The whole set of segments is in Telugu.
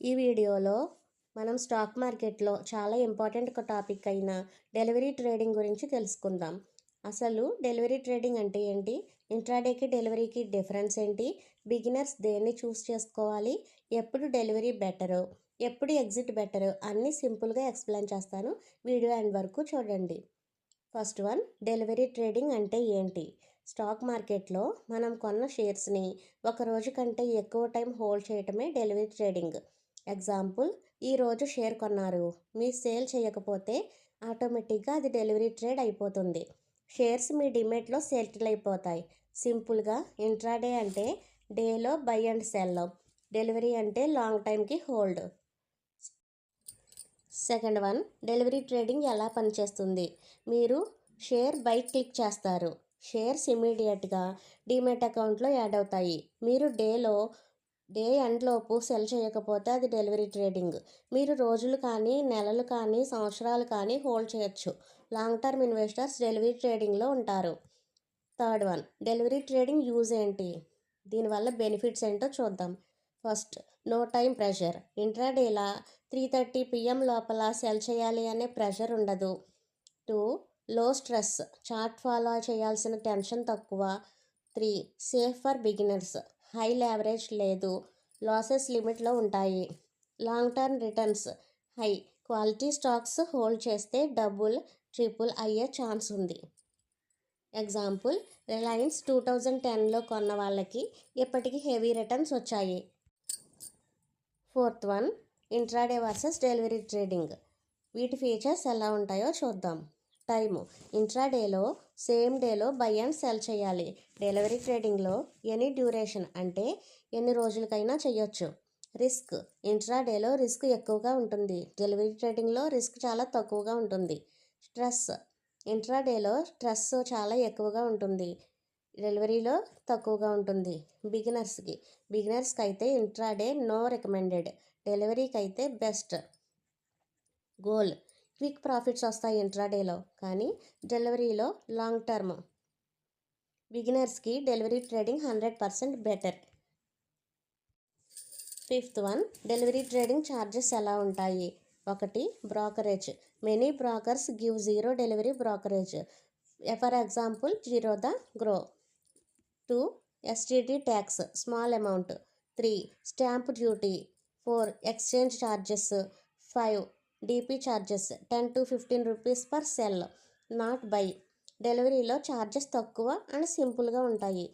ఈ వీడియోలో మనం స్టాక్ మార్కెట్లో చాలా ఇంపార్టెంట్ ఒక టాపిక్ అయిన డెలివరీ ట్రేడింగ్ గురించి తెలుసుకుందాం. అసలు డెలివరీ ట్రేడింగ్ అంటే ఏంటి? ఇంట్రాడేకి డెలివరీకి డిఫరెన్స్ ఏంటి? బిగినర్స్ దేన్ని చూస్ చేసుకోవాలి? ఎప్పుడు డెలివరీ బెటరు? ఎప్పుడు ఎగ్జిట్ బెటరు? అన్నీ సింపుల్గా ఎక్స్ప్లెయిన్ చేస్తాను. వీడియో ఎండ్ వరకు చూడండి. ఫస్ట్ వన్ డెలివరీ ట్రేడింగ్ అంటే ఏంటి? స్టాక్ మార్కెట్లో మనం కొన్న షేర్స్ని ఒక రోజు కంటే ఎక్కువ టైం హోల్డ్ చేయటమే డెలివరీ ట్రేడింగ్. ఎగ్జాంపుల్ ఈరోజు షేర్ కొన్నారు. మీ సేల్ చేయకపోతే ఆటోమేటిక్గా అది డెలివరీ ట్రేడ్ అయిపోతుంది. షేర్స్ మీ డిమేట్లో సెటిల్ అయిపోతాయి సింపుల్గా ఇంట్రాడే అంటే డేలో బై అండ్ సెల్ డెలివరీ అంటే లాంగ్ టైంకి hold. Second one delivery trading ఎలా పనిచేస్తుంది? మీరు షేర్ బై క్లిక్ చేస్తారు. షేర్స్ ఇమీడియట్గా డిమెట్ అకౌంట్లో యాడ్ అవుతాయి. మీరు డేలో డే ఎండ్లోపు సెల్ చేయకపోతే అది డెలివరీ ట్రేడింగ్. మీరు రోజులు కానీ నెలలు కానీ సంవత్సరాలు కానీ హోల్డ్ చేయొచ్చు. లాంగ్ టర్మ్ ఇన్వెస్టర్స్ డెలివరీ ట్రేడింగ్లో ఉంటారు. Third one delivery trading use ఏంటి? దీనివల్ల బెనిఫిట్స్ ఏంటో చూద్దాం. First no time pressure. ఇంట్రాడేలా three thirty PM లోపల సెల్ చేయాలి అనే ప్రెషర్ ఉండదు. Two low stress. Chart follow చేయాల్సిన టెన్షన్ తక్కువ. Three safe for beginners. High leverage లేదు. లాసెస్ లిమిట్లో ఉంటాయి. Long term returns high. Quality stocks hold చేస్తే డబుల్ ట్రిపుల్ అయ్యే ఛాన్స్ ఉంది. ఎగ్జాంపుల్ రిలయన్స్ టూ థౌజండ్ టెన్లో కొన్న వాళ్ళకి ఇప్పటికీ హెవీ రిటర్న్స్ వచ్చాయి. Fourth one intraday versus delivery trading. వీటి ఫీచర్స్ ఎలా ఉంటాయో చూద్దాం. టైము. ఇంట్రాడేలో సేమ్ డేలో బై అండ్ సెల్ చేయాలి. డెలివరీ ట్రేడింగ్లో ఎనీ డ్యూరేషన్ అంటే ఎన్ని రోజులకైనా చేయొచ్చు రిస్క్. ఇంట్రాడేలో రిస్క్ ఎక్కువగా ఉంటుంది. డెలివరీ ట్రేడింగ్లో రిస్క్ చాలా తక్కువగా ఉంటుంది. స్ట్రెస్. ఇంట్రాడేలో స్ట్రెస్ చాలా ఎక్కువగా ఉంటుంది. డెలివరీలో తక్కువగా ఉంటుంది. బిగినర్స్కి. బిగినర్స్కి అయితే ఇంట్రాడే నో రికమెండెడ్. డెలివరీకి అయితే బెస్ట్. గోల్. క్విక్ ప్రాఫిట్స్ వస్తాయి ఇంట్రాడేలో కానీ డెలివరీలో long term బిగినర్స్కి delivery trading hundred percent better. Fifth one delivery trading charges ఎలా ఉంటాయి? ఒకటి brokerage. Many brokers give zero delivery brokerage for example Zerodha Groww two STT tax small amount three stamp duty four exchange charges five DP charges ten to fifteen rupees per sell not buy. డెలివరీలో charges తక్కువ అండ్ సింపుల్గా ఉంటాయి.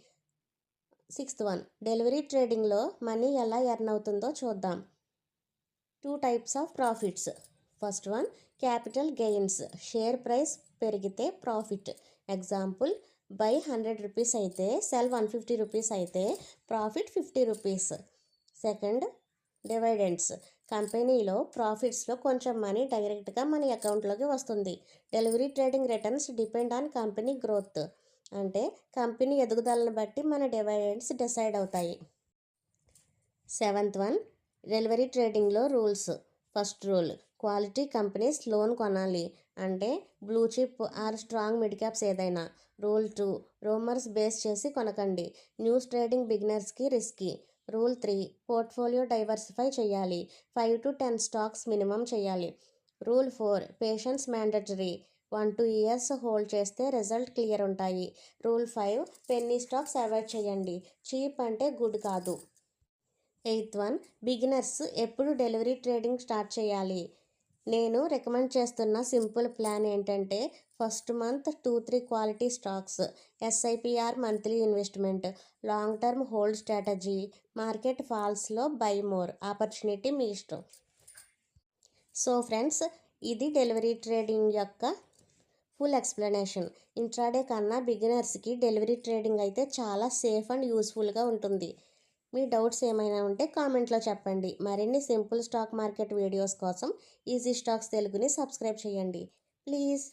సిక్స్త్ వన్ డెలివరీ ట్రేడింగ్లో మనీ ఎలా ఎర్న్ అవుతుందో చూద్దాం. Two types of profits. First one capital gains. Share price పెరిగితే profit. Example buy hundred rupees అయితే సెల్ వన్ ఫిఫ్టీ రూపీస్ అయితే profit fifty rupees. Second dividends. కంపెనీలో ప్రాఫిట్స్లో కొంచెం మనీ డైరెక్ట్గా మన అకౌంట్లోకి వస్తుంది. Delivery trading returns depend on company growth. అంటే కంపెనీ ఎదుగుదలను బట్టి మన డివైడెంట్స్ డిసైడ్ అవుతాయి. సెవెంత్ వన్ డెలివరీ ట్రేడింగ్లో rules. First rule quality companies loan కొనాలి. అంటే blue chip or strong mid caps ఏదైనా. రూల్ టూ రూమర్స్ బేస్ చేసి కొనకండి. News trading బిగినర్స్కి risky. Rule three portfolio diversify చేయాలి. Five to ten stocks minimum చేయాలి. Rule four patience mandatory. One two years hold చేస్తే రిజల్ట్ క్లియర్ ఉంటాయి. Rule five penny stocks avoid చేయండి. చీప్ అంటే గుడ్ కాదు. ఎయిత్ వన్ బిగినర్స్ ఎప్పుడు డెలివరీ ట్రేడింగ్ స్టార్ట్ చేయాలి? నేను రికమెండ్ చేస్తున్న సింపుల్ ప్లాన్ ఏంటంటే first month two three quality stocks SIP or monthly investment long term hold strategy market ఫాల్స్లో by more opportunity మీ ఇష్టం. సో ఫ్రెండ్స్ ఇది డెలివరీ ట్రేడింగ్ యొక్క ఫుల్ ఎక్స్ప్లెనేషన్. ఇంట్రాడే కన్నా బిగినర్స్కి డెలివరీ ట్రేడింగ్ అయితే చాలా సేఫ్ అండ్ యూస్ఫుల్గా ఉంటుంది. మీ డౌట్స్ ఏమైనా ఉంటే కామెంట్లో చెప్పండి. మరిన్ని సింపుల్ స్టాక్ మార్కెట్ వీడియోస్ కోసం ఈజీ స్టాక్స్ తెలుగుని సబ్స్క్రైబ్ చేయండి. ప్లీజ్.